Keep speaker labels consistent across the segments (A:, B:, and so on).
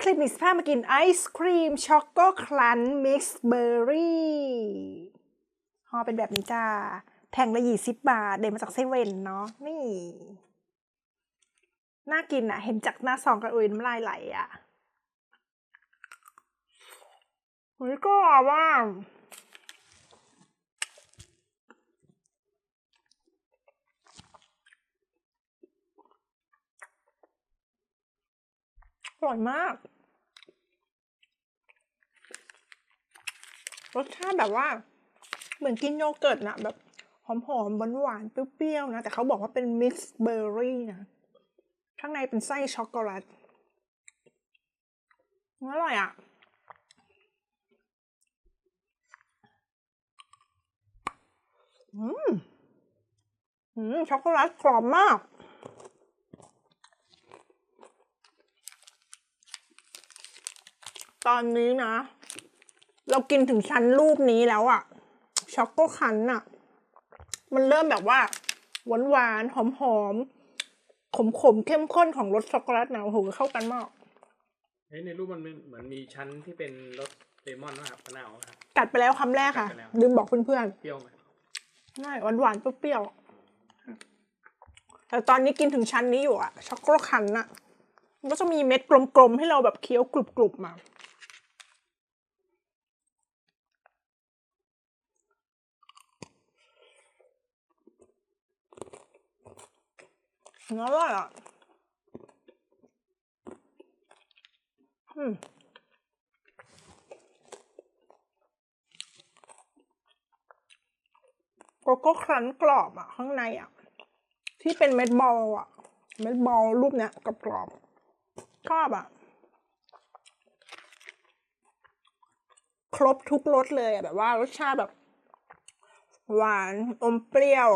A: คลิปนี้สพามากินไอศครีม ช็อกโกคลันมิกซ์เบอร์รี่ห่อเป็นแบบนี้จ้า แพงละยี่สิบบาท เดนมาจากเซเว่นเนาะนี่ น่ากินอะเห็นจากหน้าซองกันอุ้ยน้ำลายไหลอะเฮ้ยก็ว่า อ ร่อยมาก รสชาติแบบว่า เหมือนกินโยเกิร์ตนะแบบหอมๆหวานๆเปรี้ยวๆนะ แต่เขาบอกว่าเป็นมิกซ์เบอร์รี่นะ ข้างในเป็นไส้ช็อกโกแลตอร่อยอะอืม อืม ช็อกโกแลตกรอบมาก ตอนนี้นะ เรากินถึงชั้นรูปนี้แล้วอะช็อกโกคันอะมันเริ่มแบบว่า หวานหวานหอมหอมขมขมๆเข้มข้นของรสช็อกโกแลตนะโอ้โหเข้ากันมาก
B: เฮ้ยในรูปมันเหมือนมีชั้นที่เป็นรสเลมอนนะครับมะนาวนะครับ
A: กัดไปแล้วคำแรกค่ะ
B: กัดไปแล้ว
A: ลืมบอกเพื่อน
B: เปรี้ยวไหม
A: ๆใช่หวานหวานๆเปรี้ยวๆแต่ตอนนี้กินถึงชั้นนี้อยู่อะช็อกโกคันอะมันก็จะมีเม็ดกลมๆ ให้เราแบบเคี้ยวกรุบๆมา อร่อยอะอืมโกโก้ครันกรอบอะ ข้างในอะ ที่เป็นเม็ดบอลอะ เม็ดบอลรูปเนี้ยกรอบกรอบชอบอะ ครบทุกรสเลยแบบว่ารสชาติแบบ หวานอมเปรี้ยว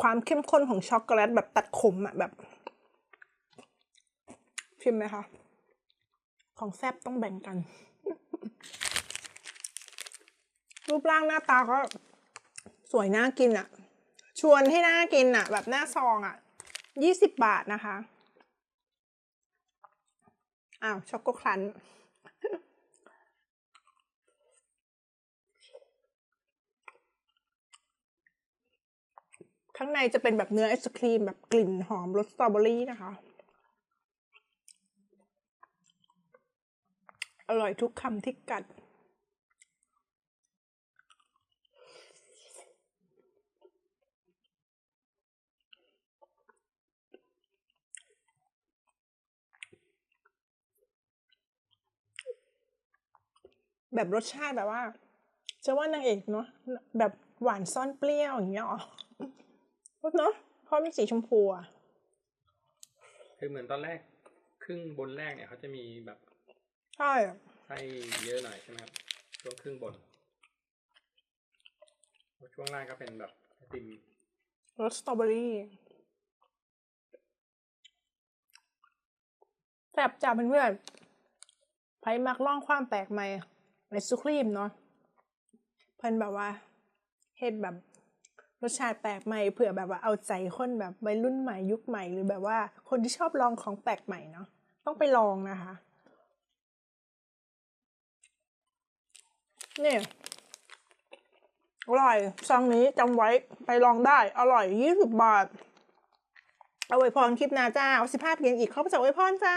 A: ความเข้มข้นของช็อกโกแลตแบบตัดขมอะแบบ ชิมไหมคะ ของแซบต้องแบ่งกัน รูปร่างหน้าตาก็สวยน่ากินอะชวนให้น่ากินอะแบบหน้าซองอะยี่สิบบาทนะคะ อ้าว ช็อกโกครัน ข้างในจะเป็นแบบเนื้อไอศครีมแบบกลิ่นหอมรสสตรอเบอรี่นะคะ อร่อยทุกคำที่กัด แบบรสชาติแบบว่าจะว่านางเอกเนาะแบบหวานซ่อนเปรี้ยวอย่างเงี้ยหรอ เนาะเพราะมันสีชมพูอะ
B: คือเหมือนตอนแรก ครึ่งบนแรกเนี่ยเขาจะมีแบบ
A: ใช่
B: ไส้เยอะหน่อยใช่ไหมครับช่วงครึ่งบน ช่วงล่างก็เป็นแบบไอติม
A: รสสตรอเบอรี่แซ่บจ้าเพื่อนๆไผมักล่องความแปลกใหม่ไอศครีมเนาะเพิ่นแบบว่าเฮ็ดแบบ รสชาติแปลกใหม่เผื่อแบบว่าเอาใจคนแบบวัยรุ่นใหม่ยุคใหม่หรือแบบว่า คนที่ชอบลองของแปลกใหม่เนาะต้องไปลองนะคะนี่อร่อยซองนี้จำไว้ไปลองได้ อร่อยยี่สิบบาท เอาไว้พรคลิปหนาจ้าเอาสิภาพเรียนอีกเข้าไปจากไว้พรจ้า